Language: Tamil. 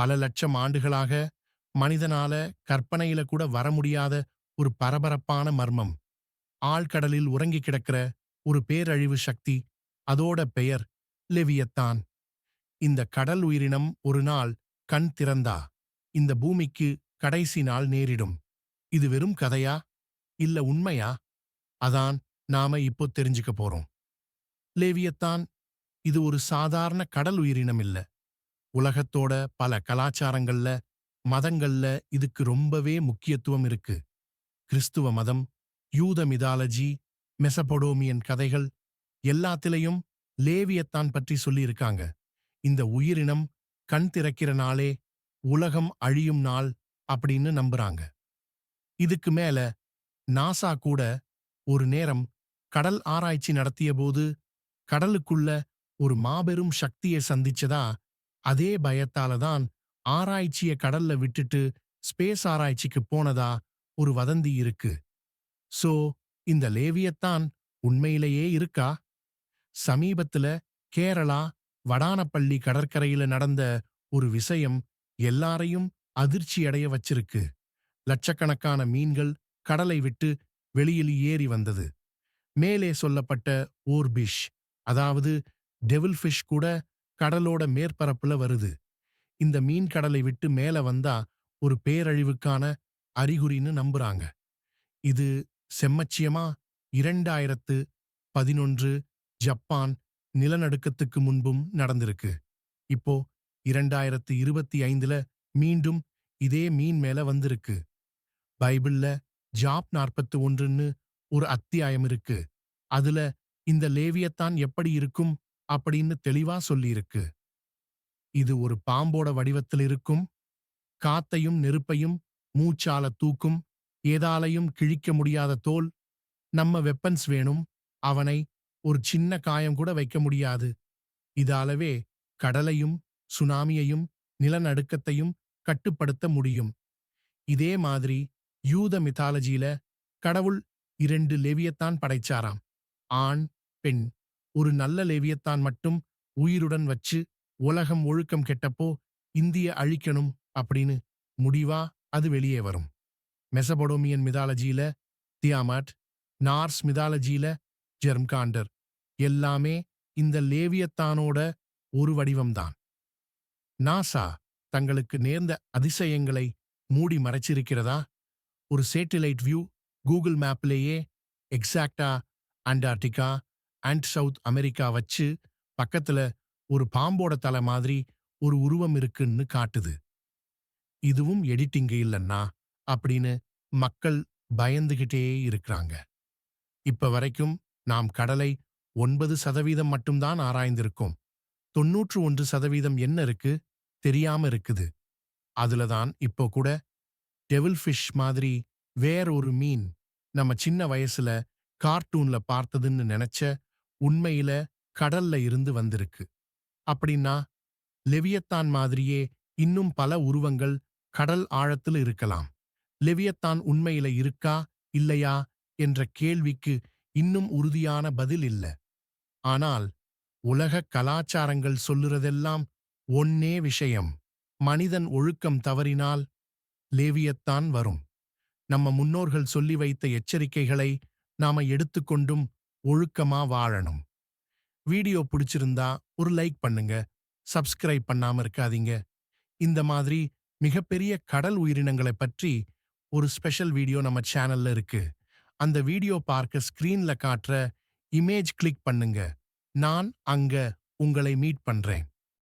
பல லட்சம் ஆண்டுகளாக மனிதனால கற்பனையில கூட வர முடியாத ஒரு பரபரப்பான மர்மம். ஆழ்கடலில் உறங்கி கிடக்கிற ஒரு பேரழிவு சக்தி அதோட பெயர் லெவியத்தான். இந்த கடல் உயிரினம் ஒரு நாள் கண் திறந்தா இந்த பூமிக்கு கடைசி நாள் நேரிடும். இது வெறும் கதையா? இல்ல உண்மையா? அதான் நாம இப்போ தெரிஞ்சுக்க போறோம். லேவியத்தான் இது ஒரு சாதாரண கடல் உயிரினம் இல்ல. உலகத்தோட பல கலாச்சாரங்கள்ல மதங்கள்ல இதுக்கு ரொம்பவே முக்கியத்துவம் இருக்கு. கிறிஸ்துவ மதம் யூத மிதாலஜி மெசபொடோமியன் கதைகள் எல்லாத்திலையும் லேவியத்தான் பற்றி சொல்லியிருக்காங்க. இந்த உயிரினம் கண் திறக்கிற நாளே உலகம் அழியும் நாள் அப்படின்னு நம்புறாங்க. இதுக்கு மேல நாசா கூட ஒரு நேரம் கடல் ஆராய்ச்சி நடத்தியபோது கடலுக்குள்ள ஒரு மாபெரும் சக்தியை சந்திச்சதா அதே பயத்தால தான் ஆராய்ச்சிய கடல்ல விட்டுட்டு ஸ்பேஸ் ஆராய்ச்சிக்கு போனதா ஒரு வதந்தி இருக்கு. சோ இந்த லேவியத்தான் உண்மையிலேயே இருக்கா? சமீபத்துல கேரளா வடானப்பள்ளி கடற்கரையில நடந்த ஒரு விஷயம் எல்லாரையும் அதிர்ச்சியடைய வச்சிருக்கு. லட்சக்கணக்கான மீன்கள் கடலை விட்டு வெளியில் ஏறி வந்தது. மேலே சொல்லப்பட்ட ஓர்பிஷ் அதாவது டெவில் ஃபிஷ் கூட கடலோட மேற்பரப்புல வருது. இந்த மீன் கடலை விட்டு மேல வந்தா ஒரு பேரழிவுக்கான அறிகுறின்னு நம்புறாங்க. இது செம்மச்சியமா? இரண்டாயிரத்து பதினொன்று ஜப்பான் நிலநடுக்கத்துக்கு முன்பும் நடந்திருக்கு. இப்போ இரண்டாயிரத்து இருபத்தி ஐந்துல மீண்டும் இதே மீன் மேல வந்திருக்கு. பைபிள்ல ஜாப் நாற்பத்து ஒன்றுன்னு ஒரு அத்தியாயம் இருக்கு. அதுல இந்த லேவியத்தான் எப்படி இருக்கும்? அப்படின்னு தெளிவா சொல்லியிருக்கு. இது ஒரு பாம்போட வடிவத்தில் இருக்கும். காத்தையும் நெருப்பையும் மூச்சால தூக்கும். ஏதாலையும் கிழிக்க முடியாத தோல். நம்ம வெப்பன்ஸ் வேணும். அவனை ஒரு சின்ன காயம் கூட வைக்க முடியாது. இதாலவே கடலையும் சுனாமியையும் நிலநடுக்கத்தையும் கட்டுப்படுத்த முடியும். இதே மாதிரி யூத மித்தாலஜியில கடவுள் இரண்டு லெவியத்தான் படைச்சாராம். ஆண் பெண். ஒரு நல்ல லேவியத்தான் மட்டும் உயிருடன் வச்சு உலகம் ஒழுக்கம் கெட்டப்போ இந்திய அழிக்கணும் அப்படின்னு முடிவா அது வெளியே வரும். மெசபடோமியன் மிதாலஜியில தியாமட் நார்ஸ் மிதாலஜியில ஜெர்ம்காண்டர். எல்லாமே இந்த லேவியத்தானோட ஒரு வடிவம்தான். நாசா தங்களுக்கு நேர்ந்த அதிசயங்களை மூடி மறைச்சிருக்கிறதா? ஒரு சேட்டிலைட் வியூ கூகுள் மேப்லேயே எக்ஸாக்டா அண்டார்டிகா அண்ட் சவுத் அமெரிக்கா வச்சு பக்கத்துல ஒரு பாம்போட தலை மாதிரி ஒரு உருவம் இருக்குன்னு காட்டுது. இதுவும் எடிட்டிங்கு இல்லைன்னா அப்படின்னு மக்கள் பயந்துகிட்டே இருக்கிறாங்க. இப்ப வரைக்கும் நாம் கடலை ஒன்பது சதவீதம் மட்டும்தான் ஆராய்ந்திருக்கோம். தொன்னூற்று ஒன்று சதவீதம் என்ன இருக்கு? தெரியாம இருக்குது. அதுல தான் இப்போ கூட டெவில் ஃபிஷ் மாதிரி வேற ஒரு மீன் நம்ம சின்ன வயசுல கார்ட்டூன்ல பார்த்ததுன்னு நினைச்ச உண்மையில கடல்ல இருந்து வந்திருக்கு. அப்படின்னா லெவியத்தான் மாதிரியே இன்னும் பல உருவங்கள் கடல் ஆழத்தில் இருக்கலாம். லெவியத்தான் உண்மையில இருக்கா இல்லையா என்ற கேள்விக்கு இன்னும் உறுதியான பதில் இல்ல. ஆனால் உலக கலாச்சாரங்கள் சொல்லுறதெல்லாம் ஒன்னே விஷயம். மனிதன் ஒழுக்கம் தவறினால் லேவியத்தான் வரும். நம்ம முன்னோர்கள் சொல்லி வைத்த எச்சரிக்கைகளை நாம எடுத்துக்கொண்டும் ஒழுக்கமா வாழணும். வீடியோ பிடிச்சிருந்தா ஒரு லைக் பண்ணுங்க. சப்ஸ்கிரைப் பண்ணாம இருக்காதீங்க. இந்த மாதிரி மிகப்பெரிய கடல் உயிரினங்களை பற்றி ஒரு ஸ்பெஷல் வீடியோ நம்ம சேனல்ல இருக்கு. அந்த வீடியோ பார்க்க ஸ்கிரீன்ல காட்டுற இமேஜ் கிளிக் பண்ணுங்க. நான் அங்க உங்களை மீட் பண்றேன்.